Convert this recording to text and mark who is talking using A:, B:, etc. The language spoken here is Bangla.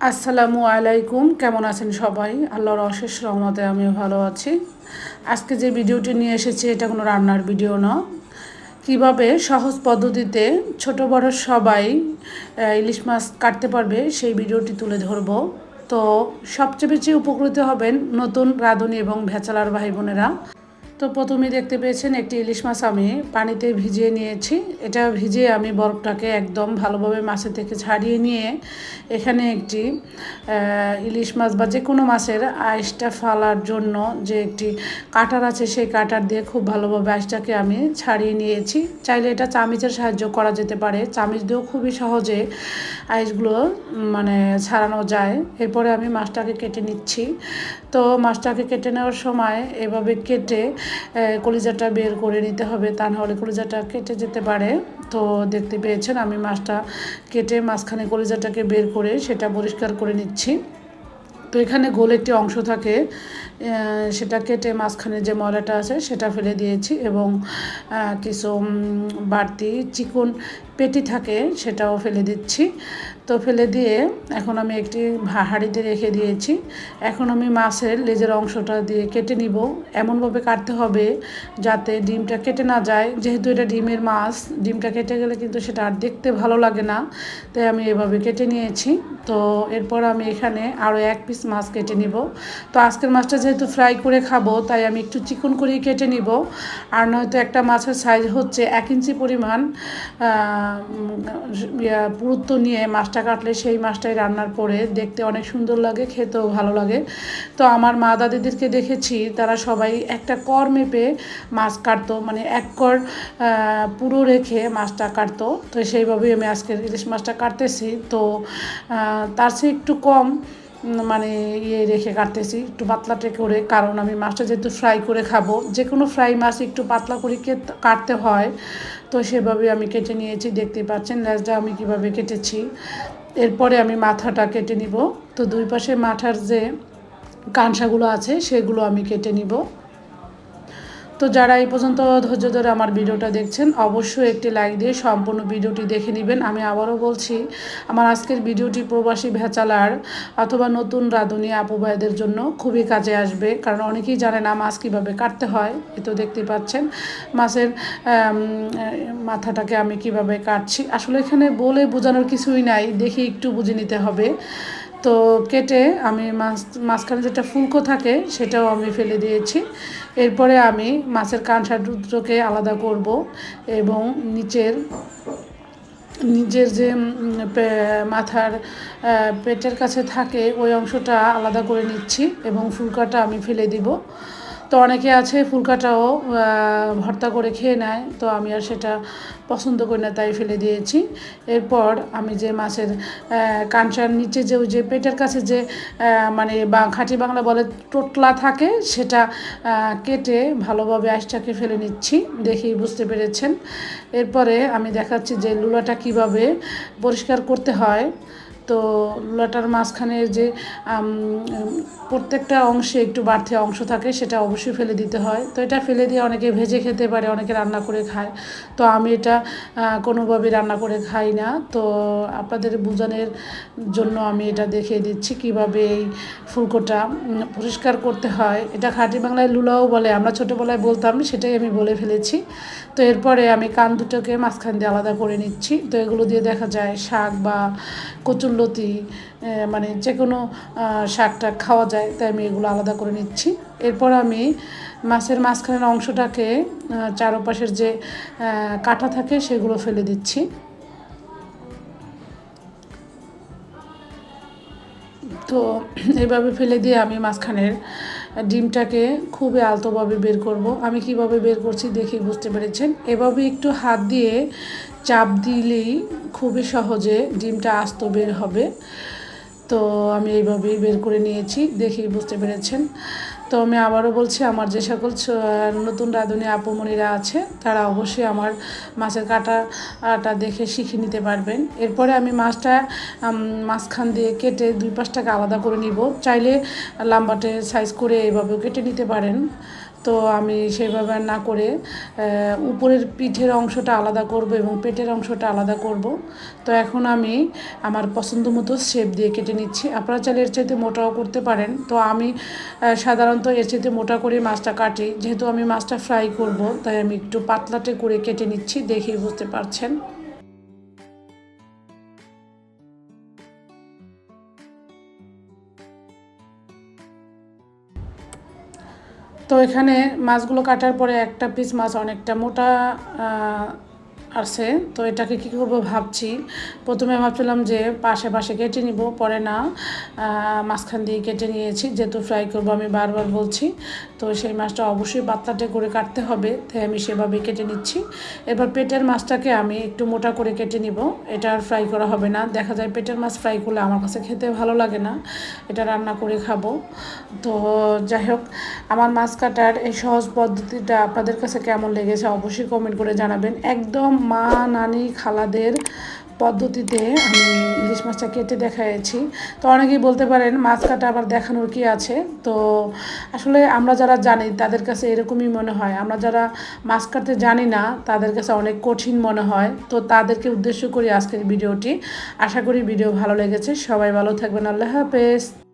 A: আসসালামু আলাইকুম, কেমন আছেন সবাই? আল্লাহর অশেষ রহমতে আমিও ভালো আছি। আজকে যে ভিডিওটি নিয়ে এসেছি, এটা কোনো রান্নার ভিডিও না। কীভাবে সহজ পদ্ধতিতে ছোট বড় সবাই ইলিশ মাছ কাটতে পারবে, সেই ভিডিওটি তুলে ধরব। তো সবচেয়ে বেশি উপকৃত হবেন নতুন রাঁধুনি এবং ভেচালার ভাই বোনেরা। তো প্রথমে দেখতে পেয়েছেন একটি ইলিশ মাছ আমি পানিতে ভিজিয়ে নিয়েছি। এটা ভিজিয়ে আমি বরফটাকে একদম ভালোভাবে মাছের থেকে ছাড়িয়ে নিয়ে এখানে একটি ইলিশ মাছ বা যে কোনো মাছের আইসটা ফালার জন্য যে একটি কাটার আছে সেই কাটার দিয়ে খুব ভালোভাবে আইসটাকে আমি ছাড়িয়ে নিয়েছি। চাইলে এটা চামিচের সাহায্য করা যেতে পারে। চামিচ দিয়েও খুবই সহজে আইসগুলো মানে ছাড়ানো যায়। এরপরে আমি মাছটাকে কেটে নিচ্ছি। তো মাছটাকে কেটে নেওয়ার সময় এভাবে কেটে কলিজাটা বের করে নিতে হবে, তা নাহলে কলিজাটা কেটে যেতে পারে। তো দেখতে পেয়েছেন, আমি মাছটা কেটে মাঝখানে কলিজাটাকে বের করে সেটা পরিষ্কার করে নিচ্ছি। তো এখানে গোল একটি অংশ থাকে সেটা কেটে মাঝখানে যে ময়লাটা আছে সেটা ফেলে দিয়েছি এবং কিছু বাড়তি চিকন পেটি থাকে সেটাও ফেলে দিচ্ছি। তো ফেলে দিয়ে এখন আমি একটি হাঁড়িতে রেখে দিয়েছি। এখন আমি মাছের লেজের অংশটা দিয়ে কেটে নিব। এমনভাবে কাটতে হবে যাতে ডিমটা কেটে না যায়। যেহেতু এটা ডিমের মাছ, ডিমটা কেটে গেলে কিন্তু সেটা আর দেখতে ভালো লাগে না। তাই আমি এভাবে কেটে নিয়েছি। তো এরপর আমি এখানে আরও এক পিস মাছ কেটে নিব। তো আজকের মাছটা যেহেতু ফ্রাই করে খাব, তাই আমি একটু চিকন করেই কেটে নিব। আর নয়তো একটা মাছের সাইজ হচ্ছে এক ইঞ্চি পরিমাণ পুরুত্ব নিয়ে মাছটা কাটলে সেই মাছটাই রান্নার পরে দেখতে অনেক সুন্দর লাগে, খেতেও ভালো লাগে। তো আমার মা দাদিদেরকে দেখেছি, তারা সবাই একটা কর মেপে মাছ কাটতো মানে এক কর পুরো রেখে মাছটা কাটতো। তো সেইভাবেই আমি আজকের ইলিশ মাছটা কাটতেছি। তো তার চেয়ে একটু কম। মানে ইয়ে রেখে কাটতেছি, একটু পাতলাটে করে, কারণ আমি মাছটা যেহেতু ফ্রাই করে খাব যে কোনো ফ্রাই মাছ একটু পাতলা করে কাটতে হয়, তো সেভাবে আমি কেটে নিয়েছি দেখতে পাচ্ছেন ল্যাসটা আমি কীভাবে কেটেছি। এরপরে আমি মাথাটা কেটে নিব, তো দুই পাশে মাথার যে কাঁসাগুলো আছে, সেগুলো আমি কেটে নিব। তো যারা এই পর্যন্ত ধৈর্য ধরে আমার ভিডিওটা দেখছেন, অবশ্যই একটি লাইক দিয়ে সম্পূর্ণ ভিডিওটি দেখে নেবেন। আমি আবারও বলছি, আমার আজকের ভিডিওটি প্রবাসী ভেচালার অথবা নতুন রাঁধুনি আপু ভাইদের জন্য খুবই কাজে আসবে। কারণ অনেকেই জানে না মাছ কীভাবে কাটতে হয়, এ তো দেখতে পাচ্ছেন। মাছের মাথাটাকে আমি কীভাবে কাটছি। আসলে এখানে বলে বোঝানোর কিছুই নাই, দেখে একটু বুঝে নিতে হবে। তো কেটে আমি মাছ, মাঝখানে যেটা ফুলকো থাকে সেটাও আমি ফেলে দিয়েছি। এরপরে আমি মাছের কাঁসা দুটোকে আলাদা করব এবং নিচের নিজের যে মাথার পেটের কাছে থাকে ওই অংশটা আলাদা করে নিচ্ছি এবং ফুলকাটা আমি ফেলে দিব। তো অনেকে আছে ফুলকাটাও ভর্তা করে খেয়ে নেয়, তো আমি আর সেটা পছন্দ করি না, তাই ফেলে দিয়েছি। এরপর আমি যে মাছের কানসার নিচে যে ওই যে পেটের কাছে যে মানে বা খাঁটি বাংলা বলে টোটলা থাকে, সেটা কেটে ভালোভাবে আইসটাকে ফেলে নিচ্ছি, দেখেই বুঝতে পেরেছেন। এরপরে আমি দেখাচ্ছি যে লুলাটা কীভাবে পরিষ্কার করতে হয়। তো লুলাটার মাঝখানে যে প্রত্যেকটা অংশে একটু বাড়তি অংশ থাকে সেটা অবশ্যই ফেলে দিতে হয়। তো এটা ফেলে দিয়ে অনেকে ভেজে খেতে পারে অনেকে রান্না করে খায়। তো আমি এটা আহ, কোনোভাবেই রান্না করে খাই না। তো আপনাদের বোঝানোর জন্য আমি এটা দেখিয়ে দিচ্ছি কীভাবে এই ফুলকোটা পরিষ্কার করতে হয়। এটা খাঁটি বাংলায় লুলাও বলে আমরা ছোটোবেলায় বলতাম সেটাই আমি বলে ফেলেছি। তো এরপরে আমি কান দুটোকে মাঝখান দিয়ে আলাদা করে নিচ্ছি। তো এগুলো দিয়ে দেখা যায় শাক বা কচুরলতি আহ, মানে যে কোনো শাকটা খাওয়া যায় তাই আমি এগুলো আলাদা করে নিচ্ছি। এরপর আমি মাছের মাঝখানের অংশটাকে চারপাশের যে কাটা থাকে সেগুলো ফেলে দিচ্ছি। তো এইভাবে ফেলে দিয়ে আমি মাঝখানের ডিমটাকে খুবই আলতোভাবে বের করব। আমি কীভাবে বের করছি দেখে বুঝতে পেরেছেন। এভাবে একটু হাত দিয়ে চাপ দিলেই খুবই সহজে ডিমটা আস্ত বের হবে। তো আমি এইভাবেই বের করে নিয়েছি দেখেই বুঝতে পেরেছেন। তো আমি আবারও বলছি, আমার যে সকল নতুন রাঁধুনি আপুমণিরা আছে, তারা অবশ্যই আমার মাছের কাটাটা দেখে শিখে নিতে পারবেন। এরপরে আমি মাছটা মাঝখান দিয়ে কেটে দুই পাশটাকে আলাদা করে নিব। চাইলে লাম্বাটে সাইজ করে এইভাবেও কেটে নিতে পারেন। তো আমি সেভাবে না করে উপরের পিঠের অংশটা আলাদা করব এবং পেটের অংশটা আলাদা করব। তো এখন আমি আমার পছন্দ মতো শেপ দিয়ে কেটে নিচ্ছি। আপনারা চাইলে এর চাইতে মোটাও করতে পারেন। তো আমি সাধারণত এর চাইতে মোটা করে মাছটা কাটি। যেহেতু আমি মাছটা ফ্রাই করব, তাই আমি একটু পাতলাটে করে কেটে নিচ্ছি, দেখেই বুঝতে পারছেন। তো এখানে মাছগুলো কাটার পরে একটা পিস মাছ অনেকটা মোটা আছে তো এটাকে কী করব ভাবছি। প্রথমে ভাবছিলাম যে পাশে পাশে কেটে নিব, পরে না মাঝখান দিয়ে কেটে নিয়েছি, যেহেতু ফ্রাই করব আমি বারবার বলছি, তো সেই মাছটা অবশ্যই পাতলাটে করে কাটতে হবে, তাই আমি সেভাবে কেটে নিচ্ছি। এবার পেটের মাছটাকে আমি একটু মোটা করে কেটে নিব, এটা আর ফ্রাই করা হবে না। দেখা যায় পেটের মাছ ফ্রাই করলে আমার কাছে খেতে ভালো লাগে না, এটা রান্না করে খাব। তো যাই হোক, আমার মাছ কাটার এই সহজ পদ্ধতিটা আপনাদের কাছে কেমন লেগেছে অবশ্যই কমেন্ট করে জানাবেন। একদম মা, নানি, খালাদের পদ্ধতিতে আমি ইলিশ মাছটা কেটে দেখাইছি। তো অনেকেই বলতে পারেন, মাছ কাটা আবার দেখানোর কি আছে? তো আসলে আমরা যারা জানি, তাদের কাছে এরকমই মনে হয়। আমরা যারা মাছ কাটতে জানি না, তাদের কাছে অনেক কঠিন মনে হয়। তো তাদেরকে উদ্দেশ্য করি আজকের ভিডিওটি। আশা করি ভিডিও ভালো লেগেছে। সবাই ভালো থাকবেন। আল্লাহ হাফেজ।